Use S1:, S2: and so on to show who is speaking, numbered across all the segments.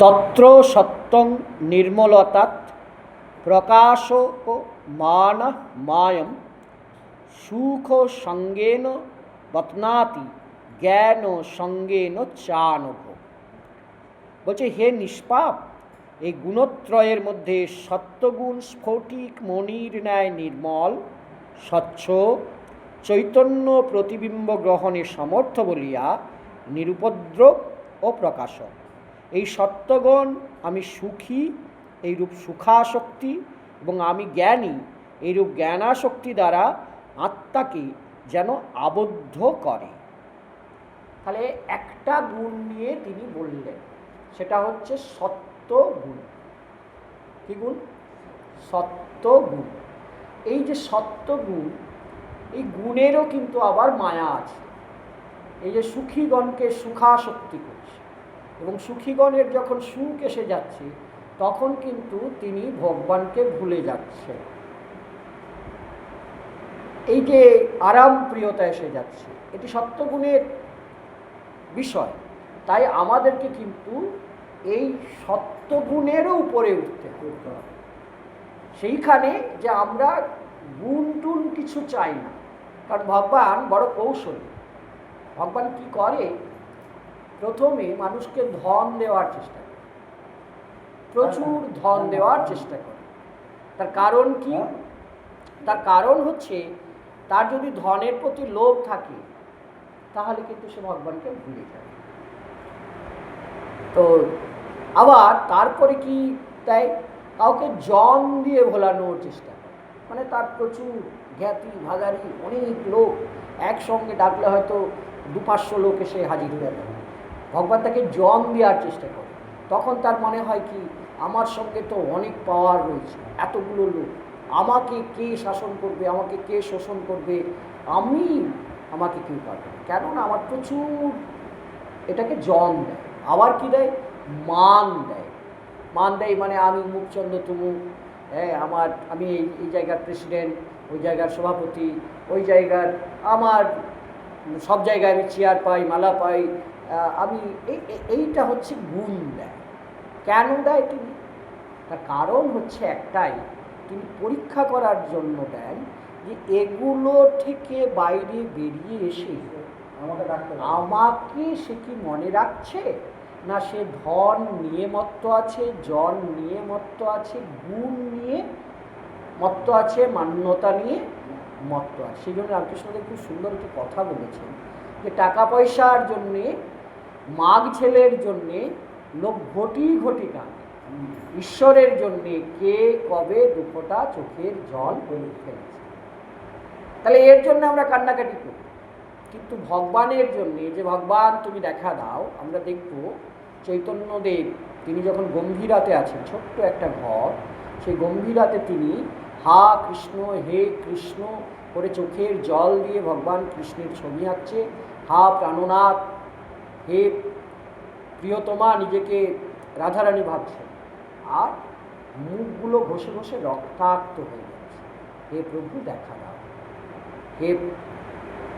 S1: তত্র সত্যং নির্মলতাৎ প্রকাশক মান মায়ম সুখ সঙ্গেন বতনাতি জ্ঞান সঙ্গেন চানভ বলছে, হে নিষ্পাপ, এই গুণত্রয়ের মধ্যে সত্যগুণ স্ফটিক মনির ন্যায় নির্মল, স্বচ্ছ, চৈতন্য প্রতিবিম্ব গ্রহণে সমর্থ বলিয়া নিরুপদ্রব ও প্রকাশক। এই সত্যগণ আমি সুখী এইরূপ সুখাসক্তি এবং আমি জ্ঞানী এইরূপ জ্ঞানাসক্তি দ্বারা আত্মাকে যেন আবদ্ধ করে। তাহলে একটা গুণ নিয়ে তিনি বললেন, সেটা হচ্ছে সত্য গুণ কি গুণ? সত্য গুণ এই যে সত্য গুণ এই গুণেরও কিন্তু আবার মায়া আছে। এই যে সুখীগণকে সুখাসক্তি করছে। এবং সুখীগণের যখন সুখ এসে যাচ্ছে, তখন কিন্তু তিনি ভগবানকে ভুলে যাচ্ছে এই যে আরাম প্রিয়তা এসে যাচ্ছে, এটি সত্যগুণের বিষয়। তাই আমাদেরকে কিন্তু এই সত্যগুণেরও উপরে উঠতে হবে। সেইখানে যে আমরা গুণ টুন কিছু চাই না, কারণ ভগবান বড় কৌশলী। ভগবান কি করে? প্রথমে মানুষকে ধন দেওয়ার চেষ্টা করে। প্রচুর ধন দেওয়ার চেষ্টা করে। তার কারণ কি? তার কারণ হচ্ছে তার যদি ধনের প্রতি লোভ থাকে তাহলে কিন্তু সে ভগবানকে ভুলে যাবে তো আবার তারপরে কি তাই? কাউকে জন দিয়ে ভোলানোর চেষ্টা করে। মানে তার প্রচুর জ্ঞাতি ভাগারি অনেক লোক একসঙ্গে ডাকলে হয়তো দু পাঁচশো লোক এসে হাজির হয়ে যাবে। ভগবান তাকে জন দেওয়ার চেষ্টা করে। তখন তার মনে হয় কি, আমার সঙ্গে তো অনেক পাওয়ার রয়েছে, এতগুলো লোক। আমাকে কে শাসন করবে, আমাকে কে শোষণ করবে? আমি আমাকে কেউ পারবে কেননা আমার প্রচুর এটাকে জন দেয়, আবার কি দেয়? মান দেয়। মান দেয় মানে আমি মুখচন্দ্র তুমুক হ্যাঁ আমার, আমি এই জায়গার প্রেসিডেন্ট ওই জায়গার সভাপতি, ওই জায়গার আমার সব জায়গায় আমি চেয়ার পাই মালা পাই আমি এই এই- এইটা হচ্ছে গুণ দেয়। কেন দেয় তিনি? তার কারণ হচ্ছে একটাই তিনি পরীক্ষা করার জন্য দেন যে এগুলো থেকে বাইরে বেরিয়ে এসে
S2: আমাকে ডাক্তার
S1: আমাকে সে কি মনে রাখছে? না সে ধন নিয়ে মত্ত আছে জন নিয়ে মত্ত আছে গুণ নিয়ে মত্ত আছে মান্যতা নিয়ে মত্ত আছে সেই জন্য রামকৃষ্ণদেব খুব সুন্দর একটি কথা বলেছেন যে টাকা পয়সার জন্যে, মাঘ ছেলের জন্যে, লোক ঘটি ঘটি কাঁদে ঈশ্বরের জন্যে কে কবে দুঃখটা চোখের জল ফেলেছে তাহলে এর জন্য আমরা কান্নাকাটি করি। কিন্তু ভগবানের জন্যে, যে ভগবান তুমি দেখা দাও, আমরা দেখব চৈতন্যদেব, তিনি যখন গম্ভীরাতে আছেন, ছোট্ট একটা ঘর, সেই গম্ভীরাতে তিনি হা কৃষ্ণ, হে কৃষ্ণ, করে চোখের জল দিয়ে ভগবান কৃষ্ণের ছবি আঁকছে। হা প্রাণনাথ, হে প্রিয়তমা, নিজেকে রাধারানী ভাবছেন আর মুখগুলো ঘষে ঘষে রক্তাক্ত হয়ে যাচ্ছে। হে প্রভু, দেখা দাও। হে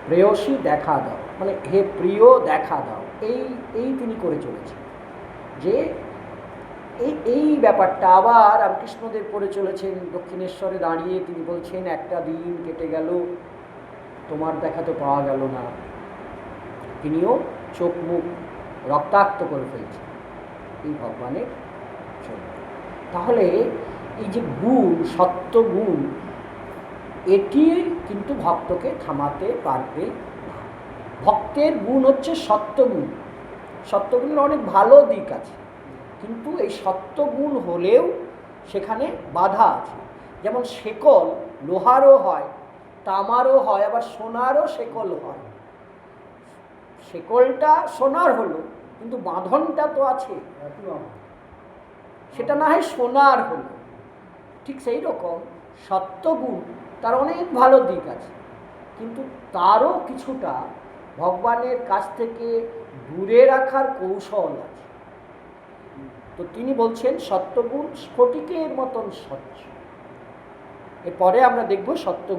S1: প্রেয়সী, দেখা দাও। মানে হে প্রিয়, দেখা দাও। এই এই তিনি করে চলেছেন। যে এই এই ব্যাপারটা আবার রামকৃষ্ণদেব পড়ে চলেছেন, দক্ষিণেশ্বরে দাঁড়িয়ে তিনি বলছেন, একটা দিন কেটে গেল, তোমার দেখা তো পাওয়া গেল না। তিনিও চোখ মুখ রক্তাক্ত করে ফেলছেন। এই ভগবানের জন্য তাহলে এই যে গুণ, সত্য গুণ, এটি কিন্তু ভক্তকে থামাতে পারবে না। ভক্তের গুণ হচ্ছে সত্যগুণ সত্যগুণের অনেক ভালো দিক আছে। কিন্তু এই সত্যগুণ হলেও সেখানে বাধা আছে। যেমন শেকল লোহারও হয়, তামারও হয়, আবার সোনারও শেকল হয়। শেকলটা সোনার হলো, কিন্তু বাঁধনটা তো আছে। সেটা না হয় সোনার হলো। ঠিক সেই রকম সত্যগুণ তার অনেক ভালো দিক আছে। কিন্তু তারও কিছুটা ভগবানের কাছ থেকে দূরে রাখার কৌশল আছে। তো তিনি বলছেন সত্যগুণ স্ফটিকের মতন স্বচ্ছ। এরপরে আমরা দেখব সত্য